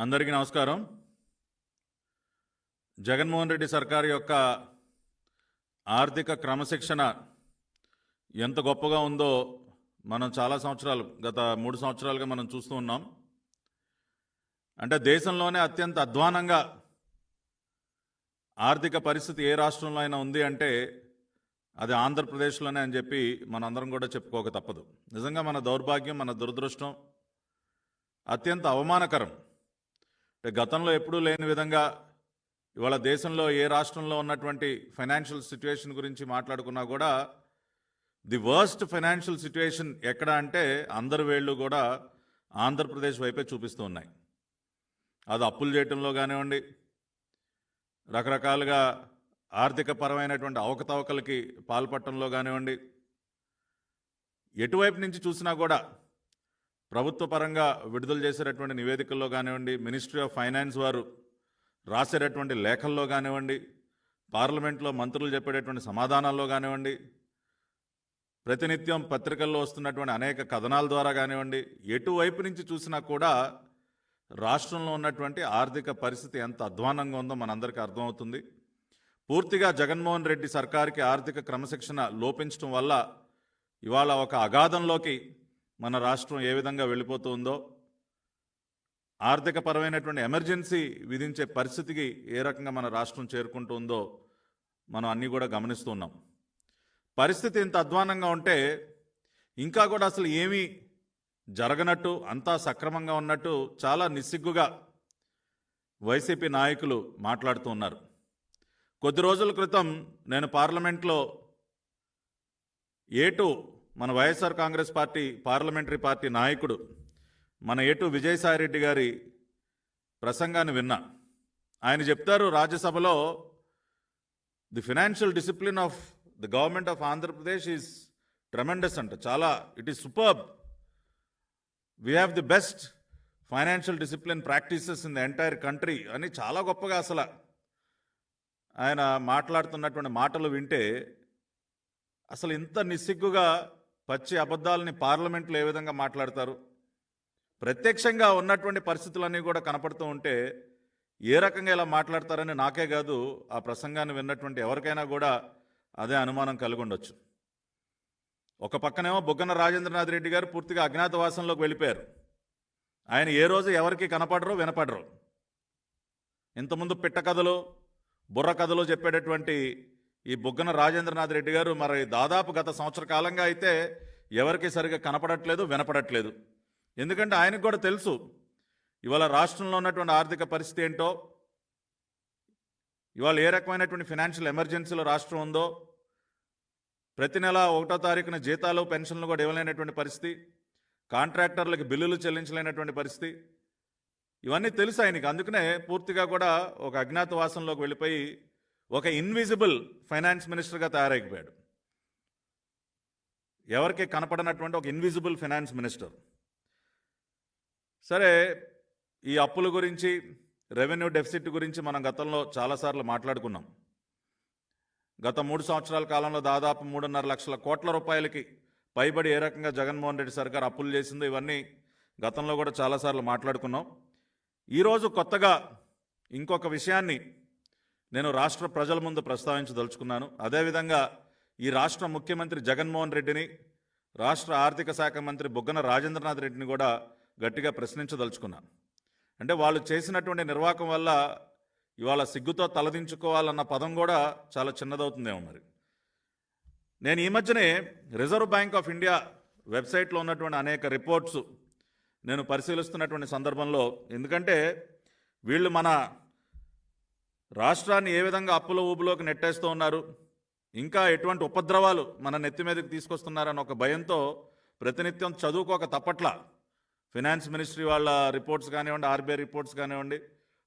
అందరికీ నమస్కారం. జగన్మోహన్ రెడ్డి సర్కార్ యొక్క ఆర్థిక క్రమశిక్షణ ఎంత గొప్పగా ఉందో మనం చాలా సంవత్సరాలు గత మూడు సంవత్సరాలుగా మనం చూస్తూ ఉన్నాం. అంటే దేశంలోనే అత్యంత అధ్వానంగా ఆర్థిక పరిస్థితి ఏ రాష్ట్రంలో అయినా ఉంది అంటే అది ఆంధ్రప్రదేశ్లోనే అని చెప్పి మనందరం కూడా చెప్పుకోక తప్పదు. నిజంగా మన దౌర్భాగ్యం మన దురదృష్టం అత్యంత అవమానకరం. అంటే గతంలో ఎప్పుడూ లేని విధంగా ఇవాళ దేశంలో ఏ రాష్ట్రంలో ఉన్నటువంటి ఫైనాన్షియల్ సిచ్యువేషన్ గురించి మాట్లాడుకున్నా కూడా ది వర్స్ట్ ఫైనాన్షియల్ సిచ్యువేషన్ ఎక్కడ అంటే అందరి వేళ్ళు కూడా ఆంధ్రప్రదేశ్ వైపే చూపిస్తూ ఉన్నాయి. అది అప్పులు చేయటంలో కానివ్వండి రకరకాలుగా ఆర్థిక పరమైనటువంటి అవకతవకలకి పాల్పడటంలో కానివ్వండి ఎటువైపు నుంచి చూసినా కూడా ప్రభుత్వ పరంగా విడుదల చేసేటటువంటి నివేదికల్లో కానివ్వండి మినిస్ట్రీ ఆఫ్ ఫైనాన్స్ వారు రాసేటటువంటి లేఖల్లో కానివ్వండి పార్లమెంట్లో మంత్రులు చెప్పేటటువంటి సమాధానాల్లో కానివ్వండి ప్రతినిత్యం పత్రికల్లో వస్తున్నటువంటి అనేక కథనాల ద్వారా కానివ్వండి ఎటువైపు నుంచి చూసినా కూడా రాష్ట్రంలో ఉన్నటువంటి ఆర్థిక పరిస్థితి ఎంత అధ్వానంగా ఉందో మనందరికీ అర్థమవుతుంది. పూర్తిగా జగన్మోహన్ రెడ్డి సర్కార్కి ఆర్థిక క్రమశిక్షణ లోపించడం వల్ల ఇవాళ ఒక అగాధంలోకి మన రాష్ట్రం ఏ విధంగా వెళ్ళిపోతుందో ఆర్థిక పరమైనటువంటి ఎమర్జెన్సీ విధించే పరిస్థితికి ఏ రకంగా మన రాష్ట్రం చేరుకుంటుందో మనం అన్నీ కూడా గమనిస్తున్నాం. పరిస్థితి ఇంత అధ్వానంగా ఉంటే ఇంకా కూడా అసలు ఏమీ జరగనట్టు అంతా సక్రమంగా ఉన్నట్టు చాలా నిస్సిగ్గుగా వైసీపీ నాయకులు మాట్లాడుతూ ఉన్నారు. కొద్ది రోజుల క్రితం నేను పార్లమెంట్లో ఏటు మన YSR Congress party parliamentary party నాయకుడు మన ఏటు విజయసాయిరెడ్డి గారి ప్రసంగాన్ని విన్నా. ఆయన చెప్తారు రాజ్యసభలో the financial discipline of the government of Andhra Pradesh is tremendous అంట. చాలా it is superb we have the best financial discipline practices in the entire country అని చాలా గొప్పగా అసలు ఆయన మాట్లాడుతున్నటువంటి మాటలు వింటే అసలు ఇంత నిస్సిగ్గుగా పచ్చి అబద్ధాలని పార్లమెంట్లో ఏ విధంగా మాట్లాడతారు? ప్రత్యక్షంగా ఉన్నటువంటి పరిస్థితులన్నీ కూడా కనపడుతూ ఉంటే ఏ రకంగా ఇలా మాట్లాడతారని నాకే కాదు ఆ ప్రసంగాన్ని విన్నటువంటి ఎవరికైనా కూడా అదే అనుమానం కలిగి ఉండొచ్చు. ఒక పక్కనేమో బుగ్గన రాజేంద్రనాథ్ రెడ్డి గారు పూర్తిగా అజ్ఞాతవాసంలోకి వెళ్ళిపోయారు. ఆయన ఏ రోజు ఎవరికి కనపడరు వినపడరు. ఇంతకుముందు పిట్ట కథలు బుర్ర కథలు చెప్పేటటువంటి ఈ బుగ్గన రాజేంద్రనాథ్ రెడ్డి గారు మరి దాదాపు గత సంవత్సర కాలంగా అయితే ఎవరికి సరిగా కనపడట్లేదు వినపడట్లేదు. ఎందుకంటే ఆయనకు కూడా తెలుసు ఇవాళ రాష్ట్రంలో ఉన్నటువంటి ఆర్థిక పరిస్థితి ఏంటో ఇవాళ ఏ రకమైనటువంటి ఫినాన్షియల్ ఎమర్జెన్సీలో రాష్ట్రం ఉందో ప్రతి నెల ఒకటో తారీఖున జీతాలు పెన్షన్లు కూడా ఇవ్వలేనటువంటి పరిస్థితి కాంట్రాక్టర్లకు బిల్లులు చెల్లించలేనటువంటి పరిస్థితి ఇవన్నీ తెలుసు ఆయనకి. అందుకనే పూర్తిగా కూడా ఒక అజ్ఞాతవాసంలోకి వెళ్ళిపోయి ఒక ఇన్విజిబుల్ ఫైనాన్స్ మినిస్టర్గా తయారైపోయాడు. ఎవరికి కనపడనటువంటి ఒక ఇన్విజిబుల్ ఫైనాన్స్ మినిస్టర్ సరే ఈ అప్పుల గురించి రెవెన్యూ డెఫిసిట్ గురించి మనం గతంలో చాలాసార్లు మాట్లాడుకున్నాం. గత మూడు సంవత్సరాల కాలంలో దాదాపు మూడున్నర లక్షల కోట్ల రూపాయలకి పైబడి ఏ రకంగా జగన్మోహన్ రెడ్డి సర్కార్ అప్పులు చేసిందో ఇవన్నీ గతంలో కూడా చాలాసార్లు మాట్లాడుకున్నాం. ఈరోజు కొత్తగా ఇంకొక విషయాన్ని నేను రాష్ట్ర ప్రజల ముందు ప్రస్తావించదలుచుకున్నాను. అదేవిధంగా ఈ రాష్ట్ర ముఖ్యమంత్రి జగన్మోహన్ రెడ్డిని రాష్ట్ర ఆర్థిక శాఖ మంత్రి బుగ్గన రాజేంద్రనాథ్ రెడ్డిని కూడా గట్టిగా ప్రశ్నించదలుచుకున్నాను. అంటే వాళ్ళు చేసినటువంటి నిర్వాహకం వల్ల ఇవాళ సిగ్గుతో తలదించుకోవాలన్న పదం కూడా చాలా చిన్నదవుతుందేమో మరి. నేను ఈ మధ్యనే రిజర్వ్ బ్యాంక్ ఆఫ్ ఇండియా వెబ్సైట్లో ఉన్నటువంటి అనేక రిపోర్ట్స్ నేను పరిశీలిస్తున్నటువంటి సందర్భంలో ఎందుకంటే వీళ్ళు మన రాష్ట్రాన్ని ఏ విధంగా అప్పుల ఊబులోకి నెట్టేస్తూ ఉన్నారు? ఇంకా ఎటువంటి ఉపద్రవాలు మన నెత్తి మీదకి తీసుకొస్తున్నారన్న ఒక భయంతో ప్రతినిత్యం చదువుకోక తప్పట్ల ఫినాన్స్ మినిస్ట్రీ వాళ్ళ రిపోర్ట్స్ కానివ్వండి ఆర్బీఐ రిపోర్ట్స్ కానివ్వండి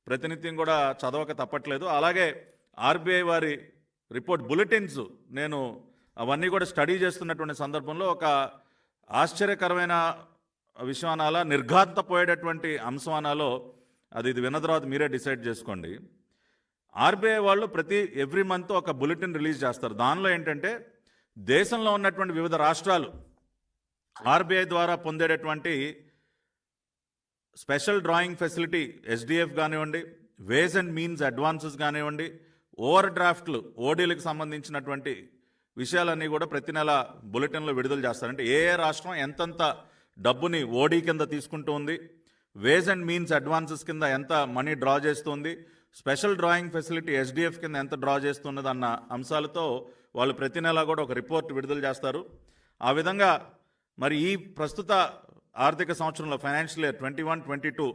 ప్రతినిత్యం కూడా చదవక తప్పట్లేదు. అలాగే ఆర్బీఐ వారి రిపోర్ట్ బులెటిన్స్ నేను అవన్నీ కూడా స్టడీ చేస్తున్నటువంటి సందర్భంలో ఒక ఆశ్చర్యకరమైన విషయం అనాలా నిర్ఘాంతపోయేటటువంటి అంశం అనాలో అది ఇది విన్న తర్వాత మీరే డిసైడ్ చేసుకోండి. ఆర్బీఐ వాళ్ళు ప్రతి ఎవ్రీ మంత్ ఒక బులెటిన్ రిలీజ్ చేస్తారు. దానిలో ఏంటంటే దేశంలో ఉన్నటువంటి వివిధ రాష్ట్రాలు ఆర్బీఐ ద్వారా పొందేటటువంటి స్పెషల్ డ్రాయింగ్ ఫెసిలిటీ ఎస్డిఎఫ్ కానివ్వండి వేస్ అండ్ మీన్స్ అడ్వాన్సెస్ కానివ్వండి ఓవర్ డ్రాఫ్ట్లు ఓడీలకు సంబంధించినటువంటి విషయాలన్నీ కూడా ప్రతి నెల బులెటిన్లో విడుదల చేస్తారంటే ఏ ఏ రాష్ట్రం ఎంతంత డబ్బుని ఓడీ కింద తీసుకుంటూ ఉంది వేస్ అండ్ మీన్స్ అడ్వాన్సెస్ కింద ఎంత మనీ డ్రా చేస్తుంది స్పెషల్ డ్రాయింగ్ ఫెసిలిటీ ఎస్డిఎఫ్ కింద ఎంత డ్రా చేస్తున్నది అన్న అంశాలతో వాళ్ళు ప్రతి నెల కూడా ఒక రిపోర్ట్ విడుదల చేస్తారు. ఆ విధంగా మరి ఈ ప్రస్తుత ఆర్థిక సంవత్సరంలో financial year twenty one twenty two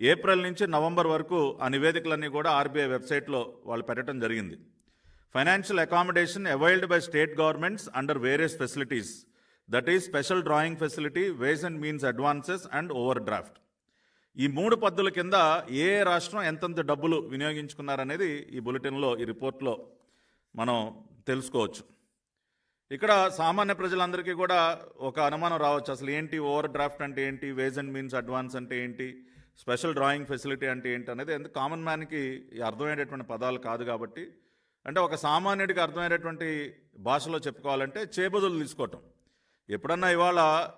April నుంచి నవంబర్ వరకు ఆ నివేదికలన్నీ కూడా ఆర్బీఐ వెబ్సైట్లో వాళ్ళు పెట్టడం జరిగింది. Financial accommodation availed by state governments under various facilities. That is special drawing facility ways and means advances and over draft ఈ మూడు పద్ధతుల కింద ఏ రాష్ట్రం ఎంతెంత డబ్బులు వినియోగించుకున్నారనేది ఈ బులెటిన్లో ఈ రిపోర్ట్లో మనం తెలుసుకోవచ్చు. ఇక్కడ సామాన్య ప్రజలందరికీ కూడా ఒక అనుమానం రావచ్చు. అసలు ఏంటి ఓవర్ డ్రాఫ్ట్ అంటే ఏంటి? వేజ్ అండ్ మీన్స్ అడ్వాన్స్ అంటే ఏంటి? స్పెషల్ డ్రాయింగ్ ఫెసిలిటీ అంటే ఏంటి అనేది ఎందుకు కామన్ మ్యాన్కి అర్థమయ్యేటటువంటి పదాలు కాదు కాబట్టి. అంటే ఒక సామాన్యుడికి అర్థమయ్యేటటువంటి భాషలో చెప్పుకోవాలంటే చేబదులు తీసుకోవటం. ఎప్పుడన్నా ఇవాళ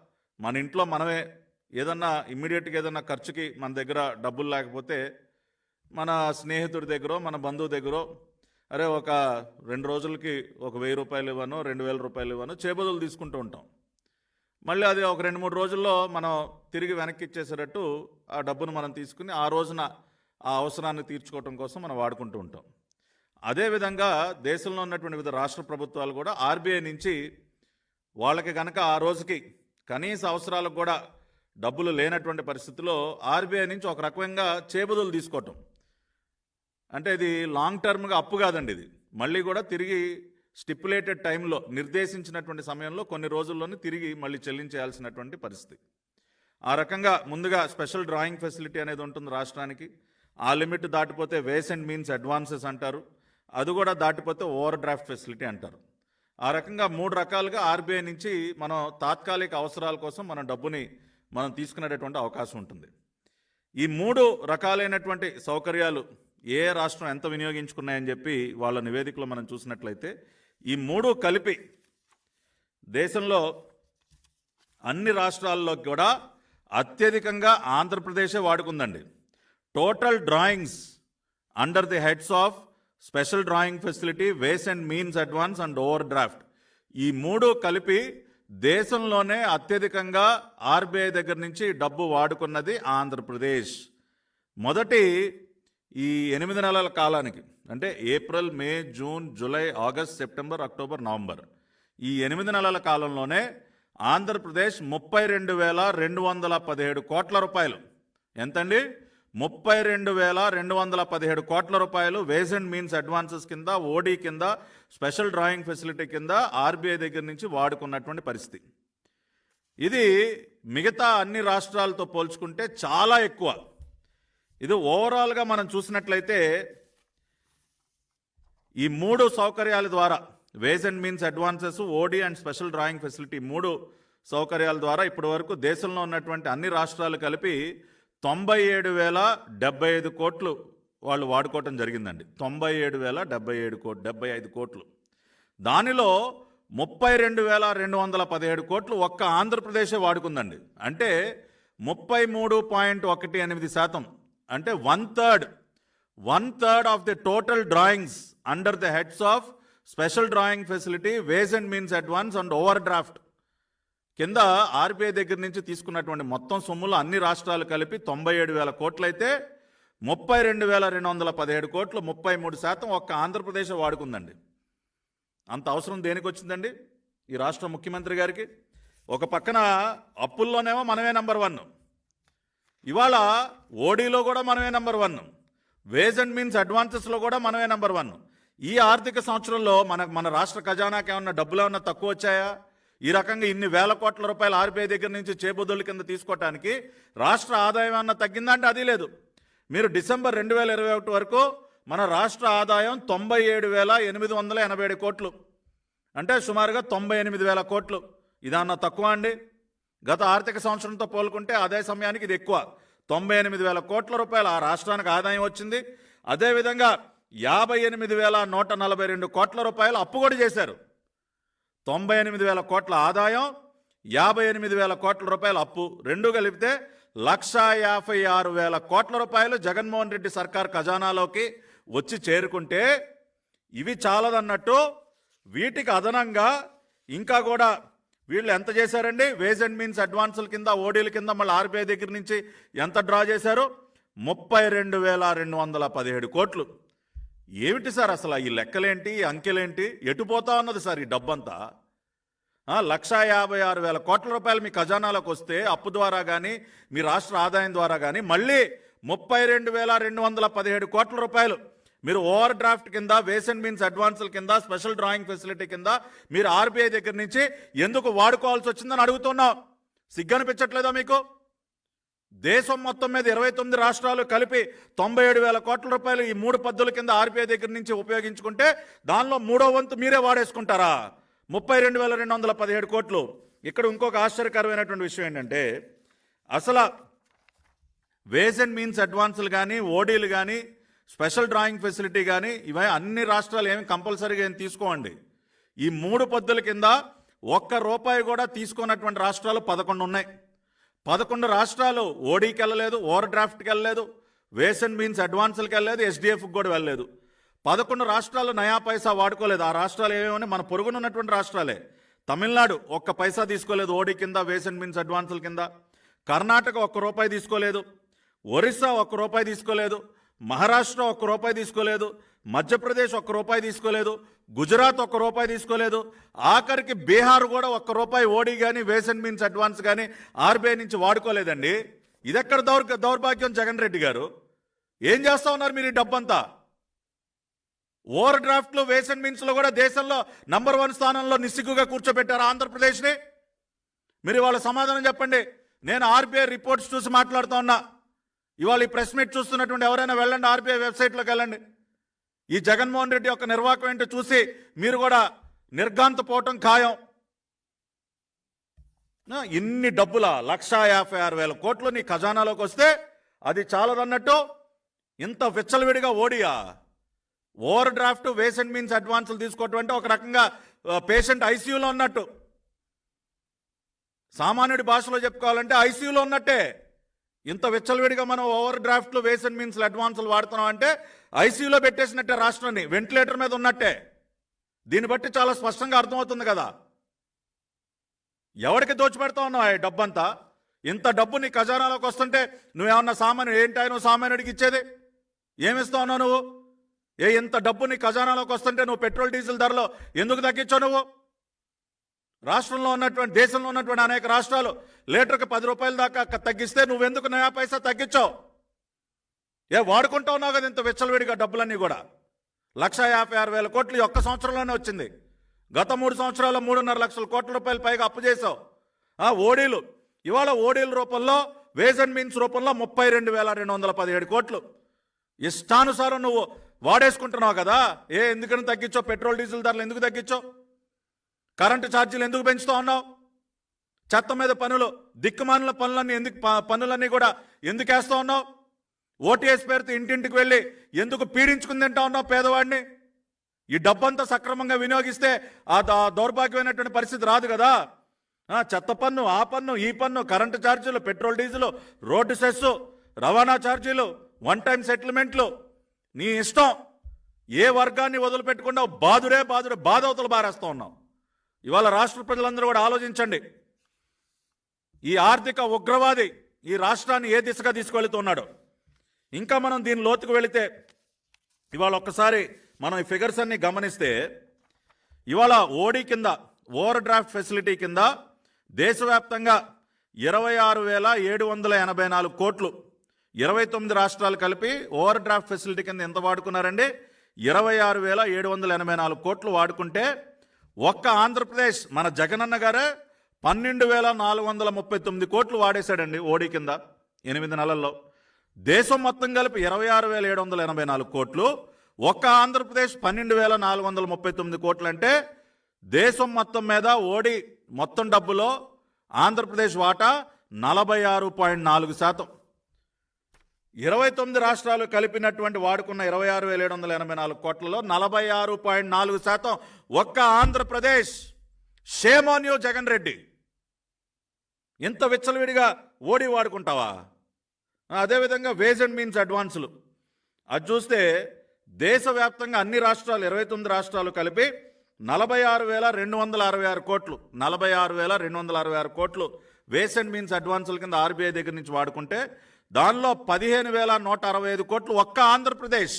మన ఇంట్లో మనమే ఏదన్నా ఇమ్మీడియట్గా ఏదన్నా ఖర్చుకి మన దగ్గర డబ్బులు లేకపోతే మన స్నేహితుడి దగ్గర మన బంధువు దగ్గర అరే ఒక రెండు రోజులకి ఒక వెయ్యి రూపాయలు ఇవ్వను రెండు వేల రూపాయలు ఇవ్వను చేబదులు తీసుకుంటూ ఉంటాం. మళ్ళీ అది ఒక రెండు మూడు రోజుల్లో మనం తిరిగి వెనక్కి ఇచ్చేసేటట్టు ఆ డబ్బును మనం తీసుకుని ఆ రోజున ఆ అవసరాన్ని తీర్చుకోవటం కోసం మనం వాడుకుంటూ ఉంటాం. అదేవిధంగా దేశంలో ఉన్నటువంటి వివిధ రాష్ట్ర ప్రభుత్వాలు కూడా ఆర్బీఐ నుంచి వాళ్ళకి కనుక ఆ రోజుకి కనీస అవసరాలకు కూడా డబ్బులు లేనటువంటి పరిస్థితిలో ఆర్బీఐ నుంచి ఒక రకంగా చేబదులు తీసుకోవటం. అంటే ఇది లాంగ్ టర్మ్గా అప్పు కాదండి ఇది. మళ్ళీ కూడా తిరిగి స్టిపులేటెడ్ టైంలో నిర్దేశించినటువంటి సమయంలో కొన్ని రోజుల్లోనే తిరిగి మళ్ళీ చెల్లించేయాల్సినటువంటి పరిస్థితి. ఆ రకంగా ముందుగా స్పెషల్ డ్రాయింగ్ ఫెసిలిటీ అనేది ఉంటుంది రాష్ట్రానికి. ఆ లిమిట్ దాటిపోతే వేస్ అండ్ మీన్స్ అడ్వాన్సెస్ అంటారు. అది కూడా దాటిపోతే ఓవర్ డ్రాఫ్ట్ ఫెసిలిటీ అంటారు. ఆ రకంగా మూడు రకాలుగా ఆర్బీఐ నుంచి మనం తాత్కాలిక అవసరాల కోసం మన డబ్బుని మనం తీసుకునేటటువంటి అవకాశం ఉంటుంది. ఈ మూడు రకాలైనటువంటి సౌకర్యాలు ఏ రాష్ట్రం ఎంత వినియోగించుకున్నాయని చెప్పి వాళ్ళ నివేదికలో మనం చూసినట్లయితే ఈ మూడు కలిపి దేశంలో అన్ని రాష్ట్రాల్లో కూడా అత్యధికంగా ఆంధ్రప్రదేశే వాడుకుందండి. Total drawings under the heads of special drawing facility ways and means advance and over draft ఈ మూడు కలిపి దేశంలోనే అత్యధికంగా ఆర్బీఐ దగ్గర నుంచి డబ్బు వాడుకున్నది ఆంధ్రప్రదేశ్. మొదటి ఈ ఎనిమిది నెలల కాలానికి అంటే April May June July August September October November. ఈ ఎనిమిది నెలల కాలంలోనే ఆంధ్రప్రదేశ్ ముప్పై రెండు వేల రెండు వందల పదిహేడు కోట్ల రూపాయలు. ఎంతండి? ముప్పై రెండు వేల రెండు వందల పదిహేడు కోట్ల రూపాయలు వేస్ అండ్ మీన్స్ అడ్వాన్సెస్ కింద ఓడీ కింద స్పెషల్ డ్రాయింగ్ ఫెసిలిటీ కింద ఆర్బీఐ దగ్గర నుంచి వాడుకున్నటువంటి పరిస్థితి. ఇది మిగతా అన్ని రాష్ట్రాలతో పోల్చుకుంటే చాలా ఎక్కువ. ఇది ఓవరాల్గా మనం చూసినట్లయితే ఈ మూడు సౌకర్యాల ద్వారా ways and means advances OD and special drawing facility మూడు సౌకర్యాల ద్వారా ఇప్పటి వరకు దేశంలో ఉన్నటువంటి అన్ని రాష్ట్రాలు కలిపి తొంభై ఏడు వేల డెబ్బై ఐదు కోట్లు వాళ్ళు వాడుకోవటం జరిగిందండి. తొంభై ఏడు వేల డెబ్బై ఏడు కోట్లు డెబ్బై ఐదు కోట్లు. దానిలో ముప్పై రెండు వేల రెండు వందల పదిహేడు కోట్లు ఒక్క ఆంధ్రప్రదేశే వాడుకుందండి. అంటే ముప్పై మూడు పాయింట్ ఒకటి ఎనిమిది శాతం. అంటే one third one third of the total drawings under the heads of special drawing facility ways and means advance and over draft. కింద ఆర్బీఐ దగ్గర నుంచి తీసుకున్నటువంటి మొత్తం సొమ్ములు అన్ని రాష్ట్రాలు కలిపి తొంభై ఏడు వేల కోట్లయితే ముప్పై రెండు వేల రెండు వందల పదిహేడు కోట్లు ముప్పై మూడు శాతం ఒక్క ఆంధ్రప్రదేశ్ వాడుకుందండి. అంత అవసరం దేనికి వచ్చిందండి? ఈ రాష్ట్ర ముఖ్యమంత్రి గారికి. ఒక పక్కన అప్పుల్లోనేమో మనమే నెంబర్ వన్. ఇవాళ ఓడీలో కూడా మనమే number one. Ways and means అడ్వాన్సెస్లో కూడా మనమే నెంబర్ వన్. ఈ ఆర్థిక సంవత్సరంలో మన మన రాష్ట్ర ఖజానాకి ఏమన్నా డబ్బులు ఏమన్నా తక్కువ వచ్చాయా? ఈ రకంగా ఇన్ని వేల కోట్ల రూపాయలు ఆర్బీఐ దగ్గర నుంచి చేబుద్దుల కింద తీసుకోవటానికి రాష్ట్ర ఆదాయం అన్న తగ్గిందంటే అది లేదు. మీరు డిసెంబర్ రెండు వేల ఇరవై ఒకటి వరకు మన రాష్ట్ర ఆదాయం తొంభై ఏడు వేల ఎనిమిది వందల ఎనభై ఏడు కోట్లు. అంటే సుమారుగా తొంభై ఎనిమిది వేల కోట్లు. ఇదన్నా తక్కువ అండి. గత ఆర్థిక సంవత్సరంతో పోల్కుంటే అదే సమయానికి ఇది ఎక్కువ. తొంభై ఎనిమిది వేల కోట్ల రూపాయలు ఆ రాష్ట్రానికి ఆదాయం వచ్చింది. అదేవిధంగా యాభై ఎనిమిది వేల నూట నలభై రెండు కోట్ల రూపాయలు అప్పు కూడా చేశారు. తొంభై ఎనిమిది వేల కోట్ల ఆదాయం యాభై ఎనిమిది వేల కోట్ల రూపాయల అప్పు రెండు కలిపితే లక్షా యాభై ఆరు వేల కోట్ల రూపాయలు జగన్మోహన్ రెడ్డి సర్కార్ ఖజానాలోకి వచ్చి చేరుకుంటే ఇవి చాలదన్నట్టు వీటికి అదనంగా ఇంకా కూడా వీళ్ళు ఎంత చేశారండి? వేజ్ అండ్ మీన్స్ అడ్వాన్సుల కింద ఓడీల కింద మళ్ళీ ఆర్బీఐ దగ్గర నుంచి ఎంత డ్రా చేశారు? ముప్పై రెండు వేల రెండు వందల పదిహేడు కోట్లు. ఏమిటి సార్ అసలు ఈ లెక్కలేంటి అంకెలేంటి? ఎటుపోతా ఉన్నది సార్ ఈ డబ్బంతా? లక్షా యాభై ఆరు వేల కోట్ల రూపాయలు మీ ఖజానాలోకి వస్తే అప్పు ద్వారా కానీ మీ రాష్ట్ర ఆదాయం ద్వారా కానీ మళ్ళీ ముప్పై రెండు వేల రెండు వందల పదిహేడు కోట్ల రూపాయలు మీరు ఓవర్ డ్రాఫ్ట్ కింద వేస్ అండ్ మీన్స్ అడ్వాన్సుల కింద స్పెషల్ డ్రాయింగ్ ఫెసిలిటీ కింద మీరు ఆర్బీఐ దగ్గర నుంచి ఎందుకు వాడుకోవాల్సి వచ్చిందని అడుగుతున్నాం. సిగ్గనిపించట్లేదా మీకు? దేశం మొత్తం మీద ఇరవై తొమ్మిది రాష్ట్రాలు కలిపి తొంభై ఏడు వేల కోట్ల రూపాయలు ఈ మూడు పద్ధతుల కింద ఆర్బీఐ దగ్గర నుంచి ఉపయోగించుకుంటే దానిలో మూడో వంతు మీరే వాడేసుకుంటారా? ముప్పై రెండు వేల రెండు వందల పదిహేడు కోట్లు. ఇక్కడ ఇంకొక ఆశ్చర్యకరమైనటువంటి విషయం ఏంటంటే అసలు వేస్ అండ్ మీన్స్ అడ్వాన్సులు కానీ ఓడీలు కానీ స్పెషల్ డ్రాయింగ్ ఫెసిలిటీ కానీ ఇవే అన్ని రాష్ట్రాలు ఏమి కంపల్సరీగా ఏం తీసుకోండి ఈ మూడు పద్ధతుల కింద ఒక్క రూపాయి కూడా తీసుకున్నటువంటి రాష్ట్రాలు పదకొండు ఉన్నాయి. పదకొండు రాష్ట్రాలు ఓడీకి వెళ్ళలేదు ఓవర్ డ్రాఫ్ట్కి వెళ్ళలేదు వేసన్ మీన్స్ అడ్వాన్సులకి వెళ్ళలేదు ఎస్డిఎఫ్కి కూడా వెళ్ళలేదు. పదకొండు రాష్ట్రాలు నయా పైసా వాడుకోలేదు. ఆ రాష్ట్రాలు ఏమేమని మన పొరుగున ఉన్నటువంటి రాష్ట్రాలే. తమిళనాడు ఒక్క పైసా తీసుకోలేదు ఓడీ కింద వేసన్ మీన్స్ అడ్వాన్సుల కింద. కర్ణాటక ఒక్క రూపాయి తీసుకోలేదు. ఒరిస్సా ఒక్క రూపాయి తీసుకోలేదు. మహారాష్ట్ర ఒక్క రూపాయి తీసుకోలేదు మధ్యప్రదేశ్ ఒక్క రూపాయి తీసుకోలేదు గుజరాత్ ఒక్క రూపాయి తీసుకోలేదు. ఆఖరికి బీహార్ కూడా ఒక్క రూపాయి ఓడి కానీ వేసన్ మీన్స్ అడ్వాన్స్ కానీ ఆర్బీఐ నుంచి వాడుకోలేదండి. ఇదెక్కడ దౌర్ దౌర్భాగ్యం జగన్ రెడ్డి గారు? ఏం చేస్తా ఉన్నారు మీరు ఈ డబ్బంతా? ఓవర్ డ్రాఫ్ట్లో వేసన్ మీన్స్లో కూడా దేశంలో నంబర్ వన్ స్థానంలో నిస్సిగ్గుగా కూర్చోబెట్టారు ఆంధ్రప్రదేశ్ని? మీరు వాళ్ళ సమాధానం చెప్పండి. నేను ఆర్బీఐ రిపోర్ట్స్ చూసి మాట్లాడుతూ ఉన్నా. ఇవాళ ఈ ప్రెస్ మీట్ చూస్తున్నటువంటి ఎవరైనా వెళ్ళండి ఆర్బీఐ వెబ్సైట్లోకి వెళ్ళండి. ఈ జగన్మోహన్ రెడ్డి యొక్క నిర్వాహకం ఏంటో చూసి మీరు కూడా నిర్గాంతపోవటం ఖాయం. ఇన్ని డబ్బుల లక్షా యాభై ఆరు వేల కోట్లు నీ ఖజానాలోకి వస్తే అది చాలదన్నట్టు ఇంత విచ్చలవిడిగా Odia. Over draft ways and means అడ్వాన్సులు తీసుకోవటం అంటే ఒక రకంగా పేషెంట్ ఐసీయూలో ఉన్నట్టు. సామాన్యుడి భాషలో చెప్పుకోవాలంటే ఐసీయూలో ఉన్నట్టే. ఇంత విచ్చలవిడిగా మనం ఓవర్ డ్రాఫ్ట్లు వేస్ అండ్ మీన్స్ అడ్వాన్సులు వాడుతున్నాం అంటే ఐసీయూలో పెట్టేసినట్టే రాష్ట్రాన్ని వెంటిలేటర్ మీద ఉన్నట్టే. దీన్ని బట్టి చాలా స్పష్టంగా అర్థమవుతుంది కదా. ఎవరికి దోచిపెడతా ఉన్నావు ఆ డబ్బంతా? ఇంత డబ్బు నీ ఖజానాలోకి వస్తుంటే నువ్వేమన్నా సామాన్యుడు ఏంటి నువ్వు సామాన్యుడికి ఇచ్చేది? ఏమిస్తా ఉన్నావు నువ్వు? ఏ ఇంత డబ్బు నీ ఖజానాలోకి వస్తుంటే నువ్వు పెట్రోల్ డీజిల్ ధరలో ఎందుకు తగ్గించావు నువ్వు? రాష్ట్రంలో ఉన్నటువంటి దేశంలో ఉన్నటువంటి అనేక రాష్ట్రాలు లీటర్కి పది రూపాయల దాకా తగ్గిస్తే నువ్వెందుకు నయా పైసా తగ్గించావు? ఏ వాడుకుంటా ఉన్నావు కదా ఇంత విచ్చలవిడిగా డబ్బులన్నీ కూడా. లక్ష యాభై ఆరు వేల కోట్లు ఈ ఒక్క సంవత్సరంలోనే వచ్చింది. గత మూడు సంవత్సరాల్లో మూడున్నర లక్షల కోట్ల రూపాయలు పైగా అప్పు చేసావు ఆ ఓడీలు. ఇవాళ ఓడీల రూపంలో వేజ్ అండ్ మీన్స్ రూపంలో ముప్పై రెండు వేల రెండు వందల పదిహేడు కోట్లు. ఇష్టానుసారం నువ్వు వాడేసుకుంటున్నావు కదా. ఏ ఎందుకని తగ్గించావు? పెట్రోల్ డీజిల్ ధరలు ఎందుకు తగ్గించావు? కరెంటు ఛార్జీలు ఎందుకు పెంచుతూ ఉన్నావు? చెత్త మీద పనులు దిక్కుమానుల పనులన్నీ ఎందుకు పనులన్నీ కూడా ఎందుకు వేస్తూ ఉన్నావు? ఓటీఎస్ పేరుతో ఇంటింటికి వెళ్ళి ఎందుకు పీడించుకుని తింటా ఉన్నావు పేదవాడిని? ఈ డబ్బంతా సక్రమంగా వినియోగిస్తే ఆ దౌర్భాగ్యమైనటువంటి పరిస్థితి రాదు కదా? ఆ, చెత్త పన్ను ఆ పన్ను ఈ పన్ను కరెంటు ఛార్జీలు పెట్రోల్ డీజిల్ రోడ్డు సెస్సు రవాణా ఛార్జీలు వన్ టైం సెటిల్మెంట్లు. నీ ఇష్టం. ఏ వర్గాన్ని వదిలిపెట్టకుండా బాదురే బాదురే బాధవతలు బారేస్తూ ఉన్నావు. ఇవాళ రాష్ట్ర ప్రజలందరూ కూడా ఆలోచించండి. ఈ ఆర్థిక ఉగ్రవాది ఈ రాష్ట్రాన్ని ఏ దిశగా తీసుకువెళుతున్నాడు? ఇంకా మనం దీని లోతుకు వెళితే ఇవాళ ఒక్కసారి మనం ఈ ఫిగర్స్ అన్ని గమనిస్తే ఇవాళ ఓడి కింద ఓవర్ డ్రాఫ్ట్ ఫెసిలిటీ కింద దేశవ్యాప్తంగా ఇరవై ఆరు వేల ఏడు వందల ఎనభై నాలుగు కోట్లు ఇరవై తొమ్మిది రాష్ట్రాలు కలిపి ఓవర్ డ్రాఫ్ట్ ఫెసిలిటీ కింద ఎంత వాడుకున్నారండి? ఇరవై ఆరు వేల ఏడు వందల ఎనభై నాలుగు కోట్లు వాడుకుంటే ఒక్క ఆంధ్రప్రదేశ్ మన జగనన్న గారే పన్నెండు వేల నాలుగు వందల ముప్పై తొమ్మిది కోట్లు వాడేశాడండి ఓడి కింద ఎనిమిది నెలల్లో. దేశం మొత్తం కలిపి ఇరవై ఆరు వేల ఏడు వందల ఎనభై నాలుగు కోట్లు. ఒక్క ఆంధ్రప్రదేశ్ పన్నెండు వేల నాలుగు వందల ముప్పై తొమ్మిది కోట్లు అంటే దేశం మొత్తం మీద ఓడి మొత్తం డబ్బులో ఆంధ్రప్రదేశ్ వాటా నలభై ఆరు పాయింట్ నాలుగు శాతం. ఇరవై తొమ్మిది రాష్ట్రాలు కలిపినటువంటి వాడుకున్న ఇరవై ఆరు వేల ఏడు వందల ఎనభై నాలుగు కోట్లలో నలభై ఆరు పాయింట్ నాలుగు శాతం ఒక్క ఆంధ్రప్రదేశ్. షేమోన్యూ జగన్ రెడ్డి. ఇంత విచ్చలవిడిగా ఓడి వాడుకుంటావా? అదేవిధంగా వేజ్ అండ్ మీన్స్ అడ్వాన్సులు. అది చూస్తే దేశవ్యాప్తంగా అన్ని రాష్ట్రాలు ఇరవై తొమ్మిది రాష్ట్రాలు కలిపి నలభై ఆరు వేల రెండు వందల అరవై ఆరు కోట్లు. నలభై ఆరు వేల రెండు వందల అరవై ఆరు కోట్లు వేస్ అండ్ మీన్స్ అడ్వాన్సుల కింద ఆర్బీఐ దగ్గర నుంచి వాడుకుంటే దానిలో పదిహేను వేల నూట అరవై ఐదు కోట్లు ఒక్క ఆంధ్రప్రదేశ్.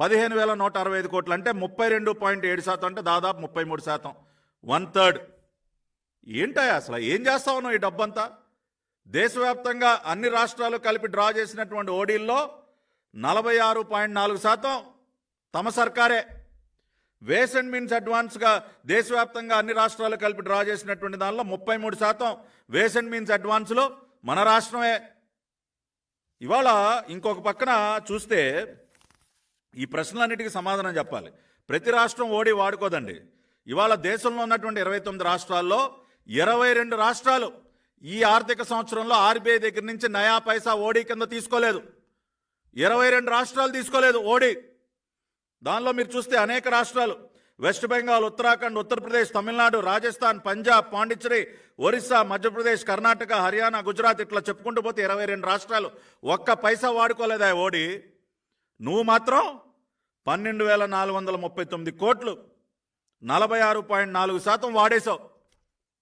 పదిహేను వేల నూట అరవై ఐదు కోట్లు అంటే ముప్పై రెండు పాయింట్ ఏడు శాతం అంటే దాదాపు ముప్పై మూడు శాతం. One third. ఏంటయ్యా అసలు? ఏం చేస్తావు నువ్వు ఈ డబ్బంతా? దేశవ్యాప్తంగా అన్ని రాష్ట్రాలు కలిపి డ్రా చేసినటువంటి ఓడీల్లో నలభై ఆరు పాయింట్ నాలుగు శాతం తమ సర్కారే. వేస్ అండ్ మీన్స్ అడ్వాన్స్గా దేశవ్యాప్తంగా అన్ని రాష్ట్రాలు కలిపి డ్రా చేసినటువంటి దానిలో ముప్పై మూడు శాతం వేస్ అండ్ మీన్స్ అడ్వాన్స్లో మన రాష్ట్రమే. ఇవాళ ఇంకొక పక్కన చూస్తే ఈ ప్రశ్నలన్నిటికీ సమాధానం చెప్పాలి. ప్రతి రాష్ట్రం ఓడి వాడుకోదండి. ఇవాళ దేశంలో ఉన్నటువంటి ఇరవై తొమ్మిది రాష్ట్రాల్లో ఇరవై రెండు రాష్ట్రాలు ఈ ఆర్థిక సంవత్సరంలో ఆర్బీఐ దగ్గర నుంచి నయా పైసా ఓడి కింద తీసుకోలేదు. ఇరవై రెండు రాష్ట్రాలు తీసుకోలేదు ఓడి. దానిలో మీరు చూస్తే అనేక రాష్ట్రాలు వెస్ట్ బెంగాల్ ఉత్తరాఖండ్ ఉత్తరప్రదేశ్ తమిళనాడు రాజస్థాన్ పంజాబ్ పాండిచ్చేరి ఒరిస్సా మధ్యప్రదేశ్ కర్ణాటక హర్యానా గుజరాత్ ఇట్లా చెప్పుకుంటూ పోతే ఇరవై రెండు రాష్ట్రాలు ఒక్క పైసా వాడుకోలేదా ఓడి? నువ్వు మాత్రం పన్నెండు వేల నాలుగు వందల ముప్పై తొమ్మిది కోట్లు నలభై ఆరు పాయింట్ నాలుగు శాతం వాడేశావు.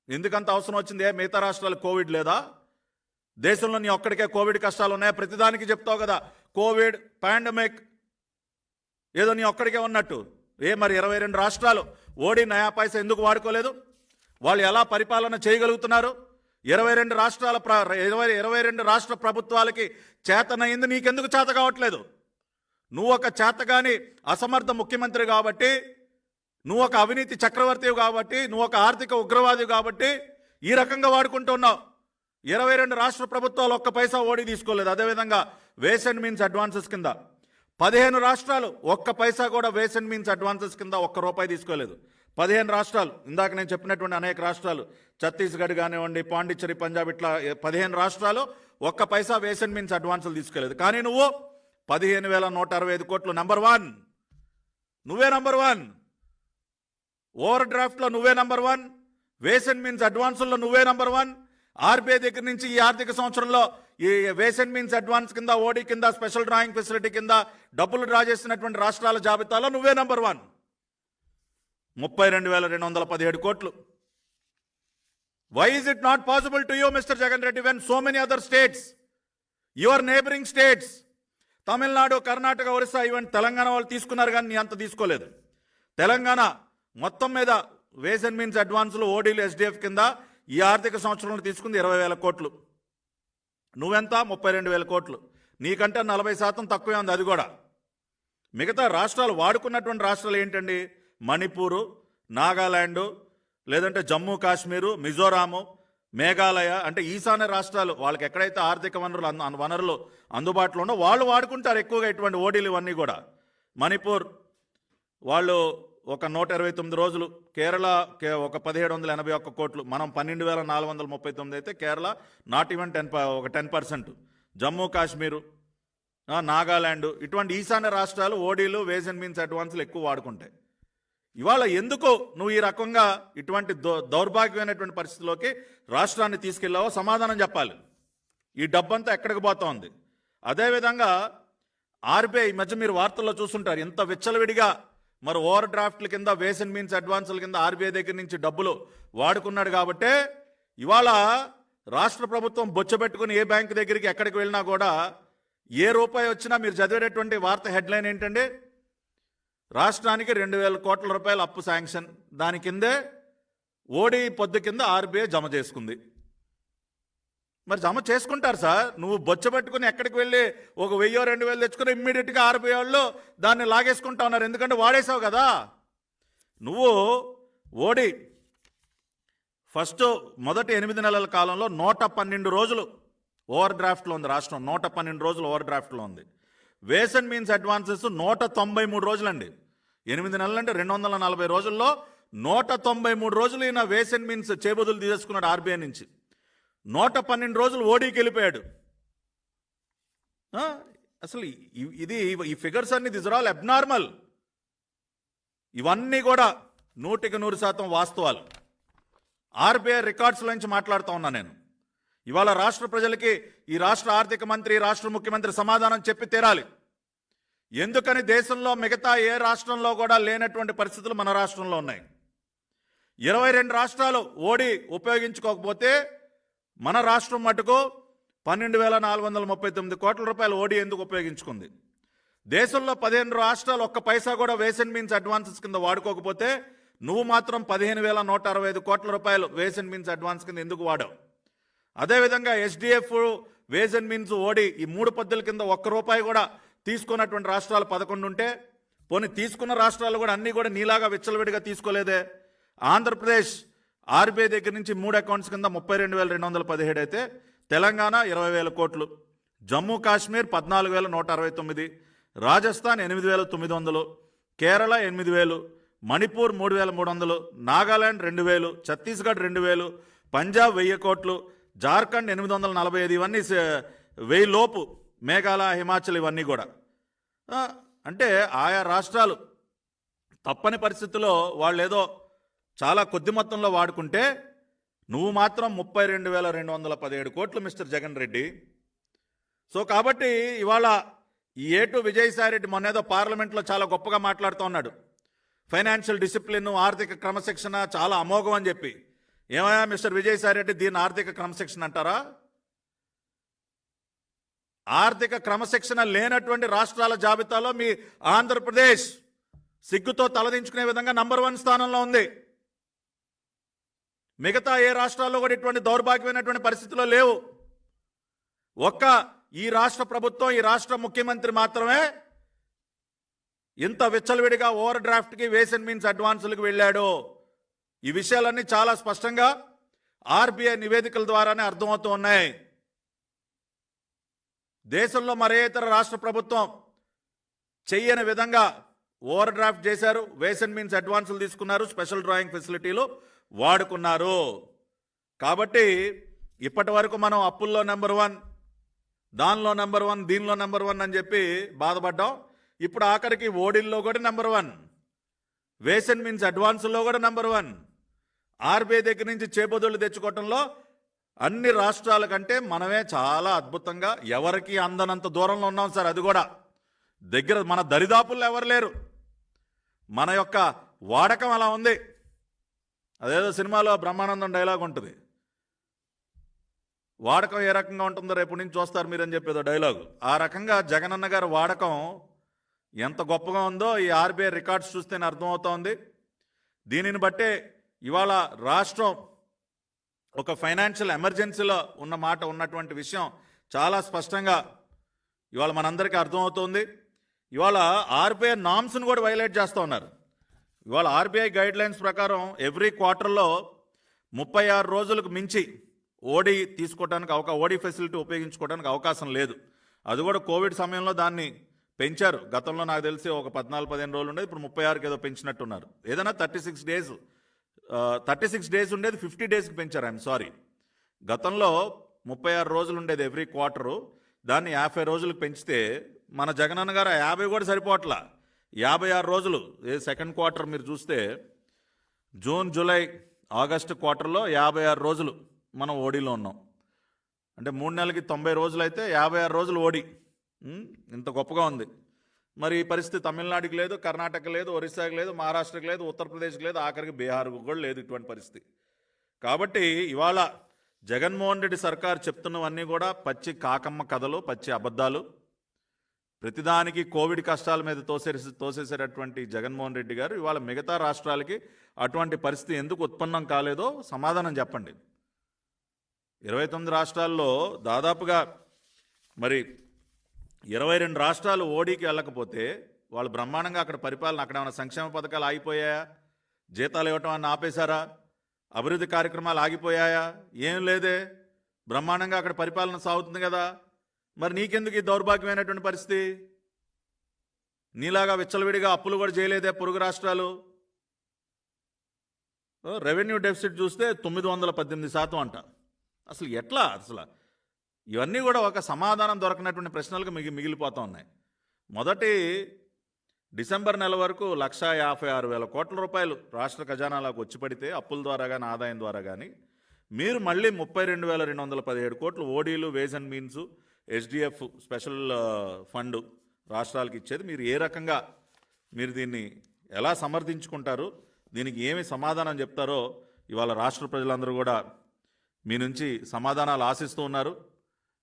ఎందుకంత అవసరం వచ్చింది? ఏ మిగతా రాష్ట్రాలు కోవిడ్ లేదా? దేశంలో నీ ఒక్కడికే కోవిడ్ కష్టాలు ఉన్నాయా? ప్రతిదానికి చెప్తావు కదా కోవిడ్ పాండమిక్ ఏదో నీ ఒక్కడికే ఉన్నట్టు. ఏ మరి ఇరవై రెండు రాష్ట్రాలు ఓడి నయా పైసా ఎందుకు వాడుకోలేదు? వాళ్ళు ఎలా పరిపాలన చేయగలుగుతున్నారు? ఇరవై రెండు రాష్ట్రాల ప్ర ఇరవై ఇరవై రెండు రాష్ట్ర ప్రభుత్వాలకి చేతనైంది నీకెందుకు చేత కావట్లేదు? నువ్వు ఒక చేతగాని అసమర్థ ముఖ్యమంత్రి కాబట్టి నువ్వు ఒక అవినీతి చక్రవర్తివి కాబట్టి నువ్వు ఒక ఆర్థిక ఉగ్రవాది కాబట్టి ఈ రకంగా వాడుకుంటున్నావు ఇరవై రెండు రాష్ట్ర ప్రభుత్వాలు ఒక్క పైసా ఓడి తీసుకోలేదు. అదేవిధంగా వేస్ అండ్ మీన్స్ అడ్వాన్సెస్ కింద. పదిహేను రాష్ట్రాలు ఒక్క పైసా కూడా వేస్ అండ్ మీన్స్ అడ్వాన్సెస్ కింద ఒక్క రూపాయి తీసుకోలేదు. పదిహేను రాష్ట్రాలు ఇందాక నేను చెప్పినటువంటి అనేక రాష్ట్రాలు ఛత్తీస్గఢ్ కానివ్వండి పాండిచ్చేరి పంజాబ్ ఇట్లా పదిహేను రాష్ట్రాలు ఒక్క పైసా వేస్ అండ్ మీన్స్ అడ్వాన్సులు తీసుకోలేదు. కానీ నువ్వు పదిహేను వేల నూట అరవై ఐదు కోట్లు నంబర్ వన్ నువ్వే నంబర్ వన్ ఓవర్ డ్రాఫ్ట్లో నువ్వే number one ways and means అడ్వాన్సుల్లో నువ్వే నంబర్ వన్ ఆర్బీఐ దగ్గర నుంచి ఈ ఆర్థిక సంవత్సరంలో ఈ వేస్ మీన్స్ అడ్వాన్స్ కింద ఓడి కింద స్పెషల్ డ్రాయింగ్ ఫెసిలిటీ కింద డబ్బులు డ్రా చేసినటువంటి రాష్ట్రాల జాబితాలో నువ్వే నంబర్ వన్. ముప్పై రెండు వేల రెండు వందల పదిహేడు కోట్లు. Why is it not possible to you mister Jagan Reddy when so many other states your neighbouring states Tamil Nadu Karnataka Orissa even Telangana వాళ్ళు తీసుకున్నారు కానీ నీ అంత తీసుకోలేదు. తెలంగాణ మొత్తం మీద వేస్ అండ్ మీన్స్ అడ్వాన్స్లు ఓడీలు ఎస్డిఎఫ్ కింద ఈ ఆర్థిక సంవత్సరంలో తీసుకుంది ఇరవై వేల కోట్లు. నువ్వెంత? ముప్పై రెండు వేల కోట్లు. నీకంటే నలభై శాతం తక్కువే ఉంది అది కూడా. మిగతా రాష్ట్రాలు వాడుకున్నటువంటి రాష్ట్రాలు ఏంటండి? మణిపూరు నాగాలాండు లేదంటే జమ్మూ కాశ్మీరు మిజోరాము మేఘాలయ అంటే ఈశాన్య రాష్ట్రాలు. వాళ్ళకి ఎక్కడైతే ఆర్థిక వనరులు అంద- వనరులు అందుబాటులో ఉన్నో వాళ్ళు వాడుకుంటారు ఎక్కువగా ఇటువంటి ఓడీలు ఇవన్నీ కూడా. మణిపూర్ వాళ్ళు ఒక నూట ఇరవై తొమ్మిది రోజులు కేరళ ఒక పదిహేడు వందల ఎనభై ఒక్క కోట్లు మనం పన్నెండు వేల నాలుగు వందల ముప్పై తొమ్మిది అయితే కేరళ నాట్ ఈవెన్ టెన్ ఒక టెన్ పర్సెంట్. జమ్మూ కాశ్మీరు నాగాల్యాండ్ ఇటువంటి ఈశాన్య రాష్ట్రాలు ఓడీలు వేస్ అండ్ మీన్స్ అడ్వాన్స్లు ఎక్కువ వాడుకుంటాయి. ఇవాళ ఎందుకో నువ్వు ఈ రకంగా ఇటువంటి దౌ దౌర్భాగ్యమైనటువంటి పరిస్థితిలోకి రాష్ట్రాన్ని తీసుకెళ్ళావో సమాధానం చెప్పాలి. ఈ డబ్బంతా ఎక్కడికి పోతోంది? అదేవిధంగా ఆర్బీఐ ఈ మధ్య మీరు వార్తల్లో చూస్తుంటారు ఇంత విచ్చలవిడిగా మరి ఓవర్ డ్రాఫ్ట్ల కింద వేస్ అండ్ మీన్స్ అడ్వాన్సుల కింద ఆర్బీఐ దగ్గర నుంచి డబ్బులు వాడుకున్నాడు కాబట్టే ఇవాళ రాష్ట్ర ప్రభుత్వం బొచ్చబెట్టుకుని ఏ బ్యాంక్ దగ్గరికి ఎక్కడికి వెళ్ళినా కూడా ఏ రూపాయి వచ్చినా మీరు చదివేటటువంటి వార్త హెడ్లైన్ ఏంటండి? రాష్ట్రానికి రెండు వేల కోట్ల రూపాయల అప్పు శాంక్షన్. దాని కిందే ఓడి పొద్దు కింద ఆర్బీఐ జమ చేసుకుంది. మరి జమ చేసుకుంటారు సార్. నువ్వు బొచ్చ పెట్టుకుని ఎక్కడికి వెళ్ళి ఒక వెయ్యో రెండు వేలు తెచ్చుకుని ఇమ్మీడియట్గా ఆర్బీఐ వాళ్ళు దాన్ని లాగేసుకుంటా ఉన్నారు. ఎందుకంటే వాడేసావు కదా. నువ్వు ఓడి ఫస్ట్ మొదటి ఎనిమిది నెలల కాలంలో నూట పన్నెండు రోజులు ఓవర్ డ్రాఫ్ట్లో ఉంది రాష్ట్రం. నూట పన్నెండు రోజులు ఓవర్ డ్రాఫ్ట్లో ఉంది. వేస్ అండ్ మీన్స్ అడ్వాన్సెస్ నూట తొంభై మూడు రోజులండి. ఎనిమిది నెలలంటే రెండు వందల నలభై రోజుల్లో నూట తొంభై మూడు రోజులు ఈయన వేస్ అండ్ మీన్స్ చేబుదులు తీసేసుకున్నాడు ఆర్బీఐ నుంచి. నూట పన్నెండు రోజులు ఓడీకి వెళ్ళిపోయాడు అసలు ఇది ఈ ఫిగర్స్ అన్ని దిస్ ఆల్ అబ్నార్మల్. ఇవన్నీ కూడా నూటికి నూరు శాతం వాస్తవాలు. ఆర్బీఐ రికార్డ్స్ నుంచి మాట్లాడుతూ ఉన్నా నేను. ఇవాళ రాష్ట్ర ప్రజలకి ఈ రాష్ట్ర ఆర్థిక మంత్రి రాష్ట్ర ముఖ్యమంత్రి సమాధానం చెప్పి తీరాలి. ఎందుకని దేశంలో మిగతా ఏ రాష్ట్రంలో కూడా లేనటువంటి పరిస్థితులు మన రాష్ట్రంలో ఉన్నాయి. ఇరవై రెండు రాష్ట్రాలు ఓడి ఉపయోగించుకోకపోతే మన రాష్ట్రం మటుకు పన్నెండు వేల నాలుగు వందల ముప్పై తొమ్మిది కోట్ల రూపాయలు ఓడి ఎందుకు ఉపయోగించుకుంది? దేశంలో పదిహేను రాష్ట్రాలు ఒక్క పైసా కూడా వేసన్ మీన్స్ అడ్వాన్సెస్ కింద వాడుకోకపోతే నువ్వు మాత్రం పదిహేను వేల నూట అరవై ఐదు కోట్ల రూపాయలు వేసన్ మీన్స్ అడ్వాన్స్ కింద ఎందుకు వాడావు? అదేవిధంగా SDF ways and means OD ఈ మూడు పద్ధతుల కింద ఒక్క రూపాయి కూడా తీసుకున్నటువంటి రాష్ట్రాలు పదకొండు ఉంటే పోనీ తీసుకున్న రాష్ట్రాలు కూడా అన్నీ కూడా నీలాగా విచ్చలవిడిగా తీసుకోలేదే? ఆంధ్రప్రదేశ్ ఆర్బీఐ దగ్గర నుంచి మూడు అకౌంట్స్ కింద ముప్పై రెండు వేల రెండు వందల పదిహేడు అయితే తెలంగాణ ఇరవై వేల కోట్లు జమ్మూ కాశ్మీర్ పద్నాలుగు వేల నూట అరవై తొమ్మిది రాజస్థాన్ ఎనిమిది వేల తొమ్మిది వందలు కేరళ ఎనిమిది వేలు మణిపూర్ మూడు వేల మూడు వందలు నాగాలాండ్ రెండు వేలు ఛత్తీస్గఢ్ రెండు వేలు పంజాబ్ వెయ్యి కోట్లు జార్ఖండ్ ఎనిమిది వందల నలభై ఐదు ఇవన్నీ వెయ్యి లోపు మేఘాలయ హిమాచల్ ఇవన్నీ కూడా. అంటే ఆయా రాష్ట్రాలు తప్పని పరిస్థితుల్లో వాళ్ళు ఏదో చాలా కొద్ది మొత్తంలో వాడుకుంటే నువ్వు మాత్రం ముప్పై రెండు వేల రెండు వందల పదిహేడు కోట్లు మిస్టర్ జగన్ రెడ్డి. సో కాబట్టి ఇవాళ ఈ ఏటు విజయసాయి రెడ్డి మొన్నేదో పార్లమెంట్లో చాలా గొప్పగా మాట్లాడుతూ ఉన్నాడు. ఫైనాన్షియల్ డిసిప్లిన్ ఆర్థిక క్రమశిక్షణ చాలా అమోఘం అని చెప్పి. ఏమయ్యా మిస్టర్ విజయసాయి రెడ్డి దీన్ని ఆర్థిక క్రమశిక్షణ అంటారా? ఆర్థిక క్రమశిక్షణ లేనటువంటి రాష్ట్రాల జాబితాలో మీ ఆంధ్రప్రదేశ్ సిగ్గుతో తలదించుకునే విధంగా నంబర్ వన్ స్థానంలో ఉంది. మిగతా ఏ రాష్ట్రాల్లో కూడా ఇటువంటి దౌర్భాగ్యమైనటువంటి పరిస్థితుల్లో లేవు. ఒక్క ఈ రాష్ట్ర ప్రభుత్వం ఈ రాష్ట్ర ముఖ్యమంత్రి మాత్రమే ఇంత విచ్చలవిడిగా ఓవర్ డ్రాఫ్ట్కి వేసన్ మీన్స్ అడ్వాన్సులకు వెళ్ళాడు. ఈ విషయాలన్నీ చాలా స్పష్టంగా ఆర్బీఐ నివేదికల ద్వారానే అర్థమవుతూ ఉన్నాయి. దేశంలో మరే ఇతర రాష్ట్ర ప్రభుత్వం చెయ్యని విధంగా ఓవర్ డ్రాఫ్ట్ చేశారు వేసన్ మీన్స్ అడ్వాన్సులు తీసుకున్నారు స్పెషల్ డ్రాయింగ్ ఫెసిలిటీలు వాడుకున్నారు. కాబట్టి ఇప్పటి వరకు మనం అప్పుల్లో నెంబర్ వన్ దానిలో నెంబర్ వన్ దీనిలో నెంబర్ వన్ అని చెప్పి బాధపడ్డాం. ఇప్పుడు ఆఖరికి ఓడిల్లో కూడా number one. Ways and means అడ్వాన్స్లో కూడా నెంబర్ వన్. ఆర్బీఐ దగ్గర నుంచి చేబదులు తెచ్చుకోవటంలో అన్ని రాష్ట్రాల కంటే మనమే చాలా అద్భుతంగా ఎవరికి అందనంత దూరంలో ఉన్నాం సార్ అది కూడా. దగ్గర మన దరిదాపుల్లో ఎవరు లేరు. మన యొక్క వాడకం అలా ఉంది. అదేదో సినిమాలో బ్రహ్మానందం డైలాగ్ ఉంటుంది. వాడకం ఏ రకంగా ఉంటుందో రేపు నుంచి చూస్తారు మీరని చెప్పేదో డైలాగు. ఆ రకంగా జగనన్న గారి వాడకం ఎంత గొప్పగా ఉందో ఈ ఆర్బీఐ రికార్డ్స్ చూస్తేనే అర్థమవుతోంది. దీనిని బట్టే ఇవాళ రాష్ట్రం ఒక ఫైనాన్షియల్ ఎమర్జెన్సీలో ఉన్న మాట ఉన్నటువంటి విషయం చాలా స్పష్టంగా ఇవాళ మనందరికీ అర్థమవుతోంది. ఇవాళ ఆర్బీఐ నామ్స్ను కూడా వైలేట్ చేస్తూ ఉన్నారు. ఇవాళ ఆర్బీఐ గైడ్ లైన్స్ ప్రకారం ఎవ్రీ క్వార్టర్లో ముప్పై ఆరు రోజులకు మించి ఓడి తీసుకోవడానికి అవకా ఓడి ఫెసిలిటీ ఉపయోగించుకోవడానికి అవకాశం లేదు. అది కూడా కోవిడ్ సమయంలో దాన్ని పెంచారు. గతంలో నాకు తెలిసి ఒక పద్నాలుగు పదిహేను రోజులు ఉండేది ఇప్పుడు ముప్పై ఆరుకి ఏదో పెంచినట్టున్నారు. ఏదైనా thirty six days thirty six days ఉండేది ఫిఫ్టీ డేస్కి పెంచారు ఐఎమ్ సారీ. గతంలో ముప్పై ఆరు రోజులు ఉండేది ఎవ్రీ క్వార్టరు. దాన్ని యాభై రోజులకు పెంచితే మన జగనన్న గారు యాభై కూడా సరిపోవట్లా. యాభై ఆరు రోజులు ఏ సెకండ్ క్వార్టర్ మీరు చూస్తే జూన్ జూలై ఆగస్టు క్వార్టర్లో యాభై ఆరు రోజులు మనం ఓడిలో ఉన్నాం. అంటే మూడు నెలలకి తొంభై రోజులు అయితే యాభై ఆరు రోజులు ఓడి. ఇంత గొప్పగా ఉంది. మరి ఈ పరిస్థితి తమిళనాడుకి లేదు కర్ణాటక లేదు ఒరిస్సాకి లేదు మహారాష్ట్రకి లేదు ఉత్తరప్రదేశ్కి లేదు ఆఖరికి బీహార్కు కూడా లేదు ఇటువంటి పరిస్థితి. కాబట్టి ఇవాళ జగన్మోహన్ రెడ్డి సర్కార్ చెప్తున్నవన్నీ కూడా పచ్చి కాకమ్మ కథలు పచ్చి అబద్ధాలు. ప్రతిదానికి కోవిడ్ కష్టాల మీద తోసేసి తోసేసేటటువంటి జగన్మోహన్ రెడ్డి గారు ఇవాళ మిగతా రాష్ట్రాలకి అటువంటి పరిస్థితి ఎందుకు ఉత్పన్నం కాలేదో సమాధానం చెప్పండి. ఇరవై తొమ్మిది రాష్ట్రాల్లో దాదాపుగా మరి ఇరవై రెండు రాష్ట్రాలు ఓడీకి వెళ్ళకపోతే వాళ్ళు బ్రహ్మాండంగా అక్కడ పరిపాలన అక్కడ ఏమైనా సంక్షేమ పథకాలు ఆగిపోయాయా? జీతాలు ఇవ్వటం అన్న ఆపేశారా? అభివృద్ధి కార్యక్రమాలు ఆగిపోయాయా? ఏం లేదే. బ్రహ్మాండంగా అక్కడ పరిపాలన సాగుతుంది కదా. మరి నీకెందుకు ఈ దౌర్భాగ్యమైనటువంటి పరిస్థితి? నీలాగా విచ్చలవిడిగా అప్పులు కూడా చేయలేదే పొరుగు రాష్ట్రాలు? రెవెన్యూ డెఫిసిట్ చూస్తే తొమ్మిది వందల పద్దెనిమిది శాతం అంట. అసలు ఎట్లా? అసలు ఇవన్నీ కూడా ఒక సమాధానం దొరకనటువంటి ప్రశ్నలకు మిగి మిగిలిపోతూ ఉన్నాయి. మొదటి డిసెంబర్ నెల వరకు లక్షా యాభై ఆరు వేల కోట్ల రూపాయలు రాష్ట్ర ఖజానాలకు వచ్చి పడితే అప్పుల ద్వారా కానీ ఆదాయం ద్వారా కానీ మీరు మళ్ళీ ముప్పై రెండు వేల రెండు వందల పదిహేడు కోట్లు ఓడీలు ways and means HDF special fund రాష్ట్రాలకు ఇచ్చేది. మీరు ఏ రకంగా మీరు దీన్ని ఎలా సమర్థించుకుంటారు దీనికి ఏమి సమాధానం చెప్తారో ఇవాళ రాష్ట్ర ప్రజలందరూ కూడా మీ నుంచి సమాధానాలు ఆశిస్తూ ఉన్నారు.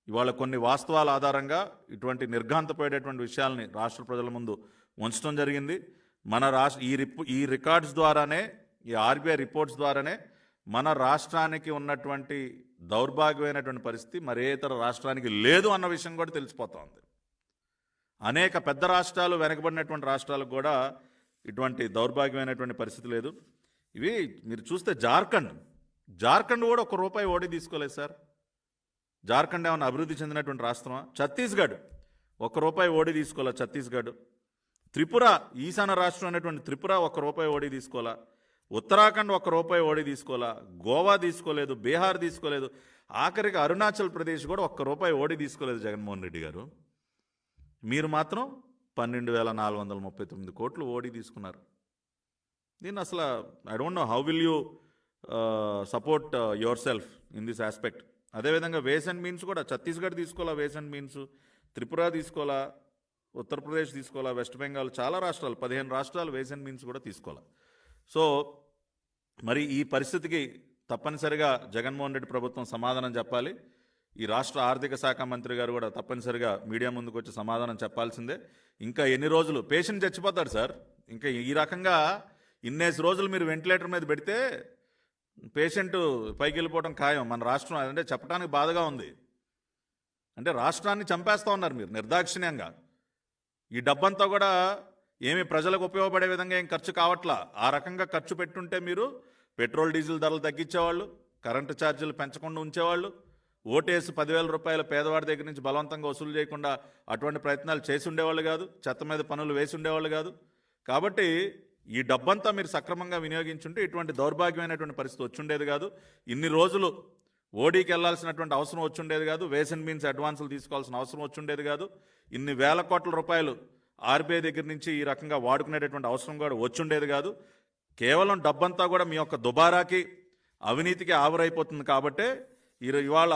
ఇవాళ కొన్ని వాస్తవాల ఆధారంగా ఇటువంటి నిర్ఘాంతపోయేటటువంటి విషయాల్ని రాష్ట్ర ప్రజల ముందు ఉంచడం జరిగింది. మన రాష్ట్ర ఈ రిప్ ఈ రికార్డ్స్ ద్వారానే ఈ ఆర్బీఐ రిపోర్ట్స్ ద్వారానే మన రాష్ట్రానికి ఉన్నటువంటి దౌర్భాగ్యమైనటువంటి పరిస్థితి మరే ఇతర రాష్ట్రానికి లేదు అన్న విషయం కూడా తెలిసిపోతోంది. అనేక పెద్ద రాష్ట్రాలు వెనకబడినటువంటి రాష్ట్రాలకు కూడా ఇటువంటి దౌర్భాగ్యమైనటువంటి పరిస్థితి లేదు. ఇవి మీరు చూస్తే జార్ఖండ్. జార్ఖండ్ కూడా ఒక రూపాయి ఓడి తీసుకోలేదు సార్. జార్ఖండ్ ఏమైనా అభివృద్ధి చెందినటువంటి రాష్ట్రమా? ఛత్తీస్గఢ్ ఒక్క రూపాయి ఓడి తీసుకోవాలా ఛత్తీస్గఢ్? త్రిపుర ఈశాన్య రాష్ట్రం అనేటువంటి త్రిపుర ఒక్క రూపాయి ఓడి తీసుకోవాలా? ఉత్తరాఖండ్ ఒక్క రూపాయి ఓడి తీసుకోవాలా గోవా తీసుకోలేదు బీహార్ తీసుకోలేదు ఆఖరికి అరుణాచల్ ప్రదేశ్ కూడా ఒక్క రూపాయి ఓడి తీసుకోలేదు జగన్మోహన్ రెడ్డి గారు. మీరు మాత్రం పన్నెండు వేల నాలుగు వందల ముప్పై తొమ్మిది కోట్లు ఓడి తీసుకున్నారు. దీన్ని అసలు I don't know how will you support yourself in this aspect అదేవిధంగా వేస్ అండ్ మీన్స్ కూడా ఛత్తీస్గఢ్ తీసుకోవాలా వేస్ అండ్ మీన్స్ త్రిపుర తీసుకోవాలా ఉత్తరప్రదేశ్ తీసుకోవాలా వెస్ట్ బెంగాల్ చాలా రాష్ట్రాలు పదిహేను రాష్ట్రాలు వేస్ అండ్ మీన్స్ కూడా తీసుకోవాలా సో మరి ఈ పరిస్థితికి తప్పనిసరిగా జగన్మోహన్ రెడ్డి ప్రభుత్వం సమాధానం చెప్పాలి. ఈ రాష్ట్ర ఆర్థిక శాఖ మంత్రి గారు కూడా తప్పనిసరిగా మీడియా ముందుకు వచ్చి సమాధానం చెప్పాల్సిందే. ఇంకా ఎన్ని రోజులు? పేషెంట్ చచ్చిపోతాడు సార్. ఇంకా ఈ రకంగా ఇన్నేసి రోజులు మీరు వెంటిలేటర్ మీద పెడితే పేషెంట్ పైకి వెళ్ళిపోవడం ఖాయం. మన రాష్ట్రం అంటే చెప్పడానికి బాధగా ఉంది. అంటే రాష్ట్రాన్ని చంపేస్తా ఉన్నారు మీరు నిర్దాక్షిణ్యంగా. ఈ డబ్బంతా కూడా ఏమి ప్రజలకు ఉపయోగపడే విధంగా ఏం ఖర్చు కావట్లా? ఆ రకంగా ఖర్చు పెట్టుంటే మీరు పెట్రోల్ డీజిల్ ధరలు తగ్గించేవాళ్ళు కరెంటు ఛార్జీలు పెంచకుండా ఉంచేవాళ్ళు ఓటేసి పదివేల రూపాయల పేదవాడి దగ్గర నుంచి బలవంతంగా వసూలు చేయకుండా అటువంటి ప్రయత్నాలు చేసి ఉండేవాళ్ళు కాదు చెత్త మీద పనులు వేసి ఉండేవాళ్ళు కాదు. కాబట్టి ఈ డబ్బంతా మీరు సక్రమంగా వినియోగించుంటే ఇటువంటి దౌర్భాగ్యమైనటువంటి పరిస్థితి వచ్చుండేది కాదు. ఇన్ని రోజులు ఓడీకి వెళ్ళాల్సినటువంటి అవసరం వచ్చుండేది కాదు వేస్ అండ్ మీన్స్ అడ్వాన్సులు తీసుకోవాల్సిన అవసరం వచ్చుండేది కాదు. ఇన్ని వేల కోట్ల రూపాయలు ఆర్బీఐ దగ్గర నుంచి ఈ రకంగా వాడుకునేటటువంటి అవసరం కూడా వచ్చుండేది కాదు. కేవలం డబ్బంతా కూడా మీ యొక్క దుబారాకి అవినీతికి ఆవరైపోతుంది కాబట్టే ఈ ఇవాళ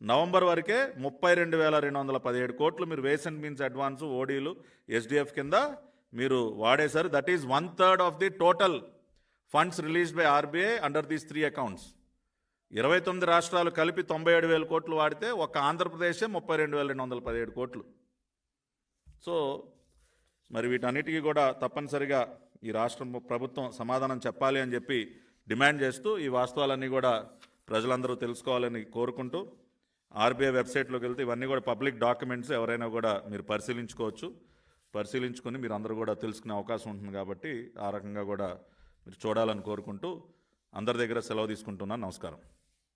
నవంబర్ వరకే ముప్పై రెండు వేల రెండు వందల పదిహేడు కోట్లు మీరు వేస్ అండ్ మీన్స్ అడ్వాన్స్ ఓడీలు ఎస్డిఎఫ్ కింద మీరు వాడేశారు. That is one third of the total funds released by RBI under these three accounts ఇరవై తొమ్మిది రాష్ట్రాలు కలిపి తొంభై ఏడు వేల కోట్లు వాడితే ఒక ఆంధ్రప్రదేశే ముప్పై రెండు వేల రెండు వందల పదిహేడు కోట్లు. సో మరి వీటన్నిటికీ కూడా తప్పనిసరిగా ఈ రాష్ట్ర ప్రభుత్వం సమాధానం చెప్పాలి అని చెప్పి డిమాండ్ చేస్తూ ఈ వాస్తవాలన్నీ కూడా ప్రజలందరూ తెలుసుకోవాలని కోరుకుంటూ ఆర్బీఐ వెబ్సైట్లోకి వెళ్తే ఇవన్నీ కూడా పబ్లిక్ డాక్యుమెంట్స్ ఎవరైనా కూడా మీరు పరిశీలించుకోవచ్చు. పరిశీలించుకొని మీరు అందరూ కూడా తెలుసుకునే అవకాశం ఉంటుంది కాబట్టి ఆ రకంగా కూడా మీరు చూడాలని కోరుకుంటూ అందరి దగ్గర సెలవు తీసుకుంటున్నాను. నమస్కారం.